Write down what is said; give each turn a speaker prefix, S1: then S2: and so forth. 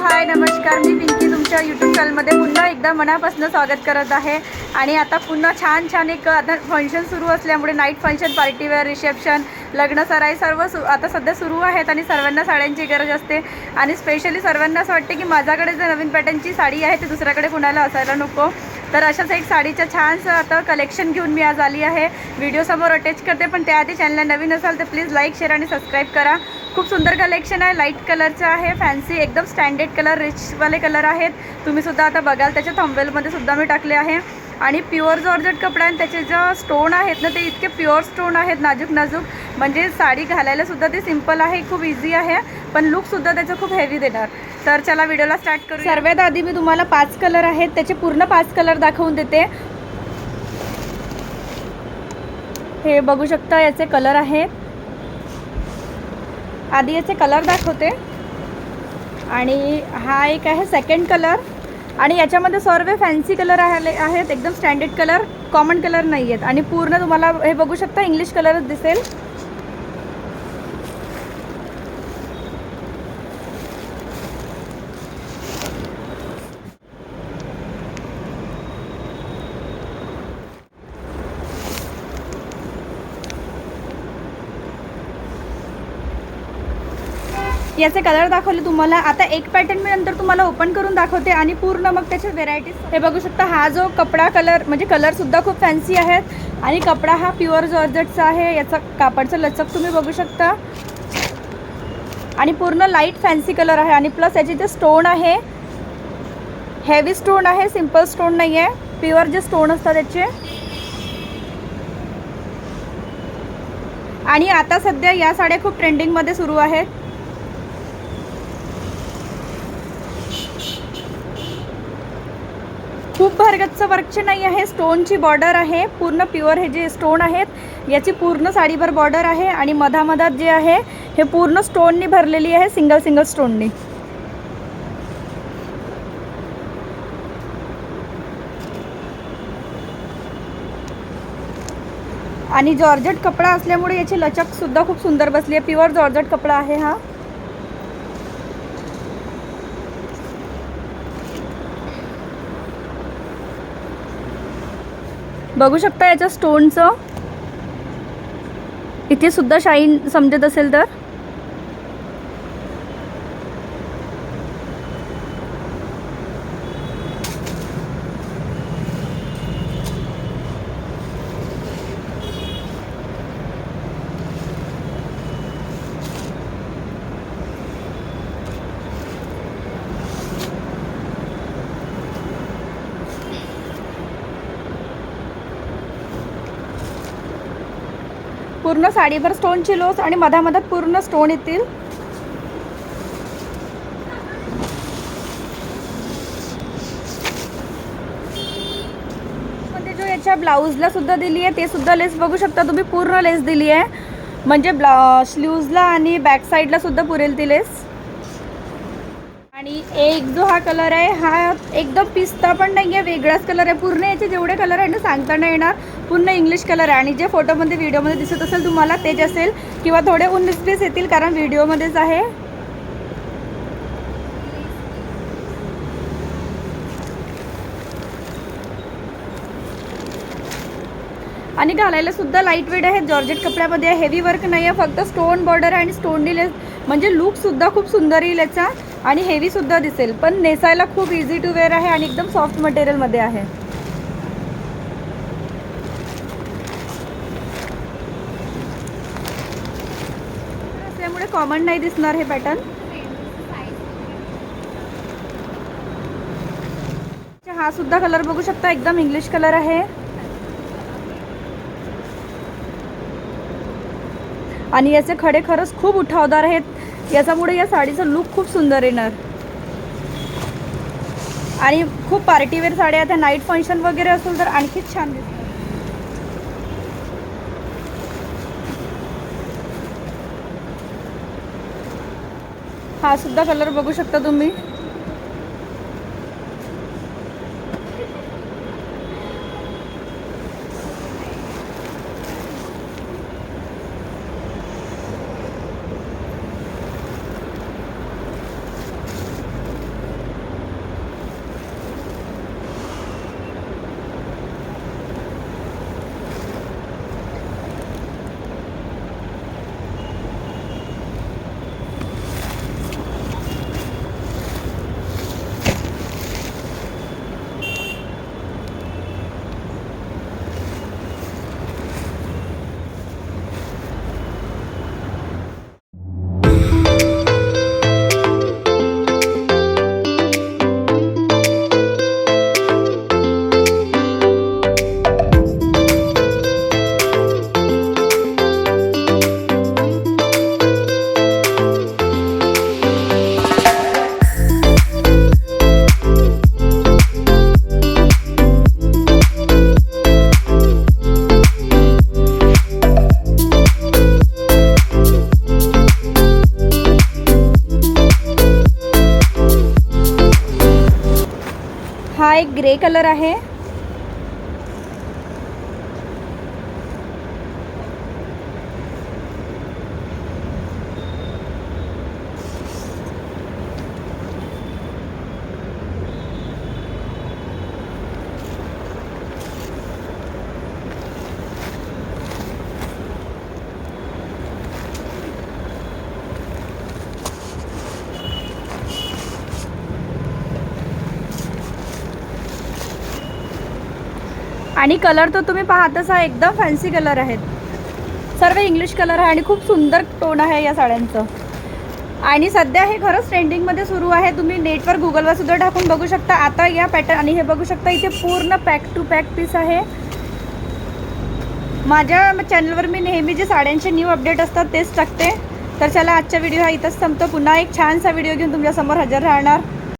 S1: हाय नमस्कार. मी पिंकी तुमच्या यूट्यूब चॅनलमध्ये पुन्हा एकदा मनापासून स्वागत करत आहे. आणि आता पुन्हा छान छान एक आता फंक्शन सुरू असल्यामुळे नाईट फंक्शन पार्टीवेअर रिसेप्शन लग्न सराई सर्व सु आता सध्या सुरू आहेत आणि सर्वांना साड्यांची गरज असते. आणि स्पेशली सर्वांना असं वाटते की माझ्याकडे जर नवीन पॅटर्नची साडी आहे ती दुसऱ्याकडे कुणाला असायला नको. तर अशाच एक साडीचं छानसं आता कलेक्शन घेऊन मी आज आली आहे. व्हिडिओसमोर अटॅच करते पण त्याआधी चॅनलला नवीन असाल तर प्लीज लाईक शेअर आणि सबस्क्राईब करा. खूप सुंदर कलेक्शन आहे. लाइट कलरचं आहे. फॅन्सी एकदम स्टँडर्ड कलर रिचवाले कलर आहेत. तुम्ही सुद्धा आता बघाल त्याच्या थंबेलमध्ये सुद्धा मी टाकले आहे. आणि प्युअर जॉर्जट कपडा आणि त्याचे जे स्टोन आहेत ना ते इतके प्युअर स्टोन आहेत नाजूक नाजूक म्हणजे साडी घालायला सुद्धा ते सिंपल आहे खूप इझी आहे. पण लुकसुद्धा त्याचं खूप हेवी देणार. तर चला व्हिडिओला स्टार्ट करू सर्वात आधी मी तुम्हाला पाच कलर आहेत. त्याचे पूर्ण पाच कलर दाखवून देते. हे बघू शकता याचे कलर आहेत आधी याचे कलर दाखवते. आणि हा एक आहे सेकंड कलर आणि याच्यामध्ये सर्व फॅन्सी कलर आले आहेत एकदम स्टँडर्ड कलर कॉमन कलर नाही आहेत आणि पूर्ण तुम्हाला हे बघू शकता इंग्लिश कलरच दिसेल. याचे कलर दाखवले तुम्हाला. आता एक पॅटर्न मी नंतर तुम्हाला ओपन करून दाखवते आणि पूर्ण मग त्याचे व्हेरायटीज हे बघू शकता हा जो कपडा कलर म्हणजे कलरसुद्धा खूप फॅन्सी आहेत. आणि कपडा हा प्युअर जॉर्जटचा आहे. याचा कापडचं लचक तुम्ही बघू शकता. आणि पूर्ण लाइट फॅन्सी कलर आहे. आणि प्लस याचे जे स्टोन आहे हेवी स्टोन आहे सिंपल स्टोन नाही आहे प्युअर जे स्टोन असतात त्याचे. आणि आता सध्या या साड्या खूप ट्रेंडिंगमध्ये सुरू आहेत. खूप भरगतचं वर्कचे नाही आहे. स्टोनची बॉर्डर आहे. पूर्ण प्युअर हे जे स्टोन आहेत याची पूर्ण साडीभर बॉर्डर आहे आणि मधामधात जे आहे हे पूर्ण स्टोननी भरलेली आहे सिंगल सिंगल स्टोननी आणि जॉर्जट कपडा असल्यामुळे याची लचकसुद्धा खूप सुंदर बसली आहे. प्युअर जॉर्जट कपडा आहे हा. बघू शकता याच्या स्टोनचं इथे सुद्धा शाईन समजत असेल तर. पूर्ण साडीभर स्टोनची लोस आणि मधामधात पूर्ण स्टोन येतील. मध्ये जो याच्या ब्लाऊजला सुद्धा दिली आहे ते सुद्धा लेस बघू शकता तुम्ही पूर्ण लेस दिली आहे म्हणजे ब्ला स्लीव्जला आणि बॅक साईडला सुद्धा पुरेल ती लेस आणि एक जो हा कलर आहे हा एकदम पिस्ता पण नाही आहे वेगळाच कलर आहे. पूर्ण याचे जेवढे कलर आहे ना सांगता नाही येणार. पूर्ण इंग्लिश कलर आहे. आणि जे फोटोमध्ये व्हिडिओमध्ये दिसत असेल तुम्हाला तेच असेल किंवा थोडे उन्नीस पीस येतील कारण व्हिडिओमध्येच आहे. आणि घालायला सुद्धा लाइट वेट आहे. जॉर्जेट कपड्यामध्ये हेवी वर्क नाही आहे फक्त स्टोन बॉर्डर आहे आणि स्टोन लेस म्हणजे लुकसुद्धा खूप सुंदर येईल याचा. आणि हेवीसुद्धा दिसेल पण नेसायला खूप इझी टू वेअर आहे आणि एकदम सॉफ्ट मटेरियलमध्ये आहे. असल्यामुळे कॉमन नाही दिसणार हे पॅटर्न हा सुद्धा कलर बघू शकता एकदम इंग्लिश कलर आहे. आणि याचे खडे खरंच खूप उठावदार आहेत. याच्यामुळे या साडीचा लुक खूप सुंदर येणार. आणि खूप पार्टीवेअर साड्या त्या नाईट फंक्शन वगैरे असेल तर आणखीच छान दिसतात. हा सुद्धा कलर बघू शकता तुम्ही. कलर आहे. आणि कलर तर तुम्ही पाहतच आहे एकदम फॅन्सी कलर आहेत. सर्व इंग्लिश कलर आहे आणि खूप सुंदर टोन आहे या साड्यांचं. आणि सध्या हे खरंच ट्रेंडिंगमध्ये सुरू आहे. तुम्ही नेटवर गुगलवर सुद्धा टाकून बघू शकता. आता या पॅटर्न आणि हे बघू शकता इथे पूर्ण पॅक टू पॅक पीस आहे. माझ्या चॅनलवर मी नेहमी जे साड्यांचे न्यू अपडेट असतात तेच टाकते. तर चला आजचा व्हिडिओ हा इथंच संपतो. पुन्हा एक छानसा व्हिडिओ घेऊन तुमच्यासमोर हजर राहणार.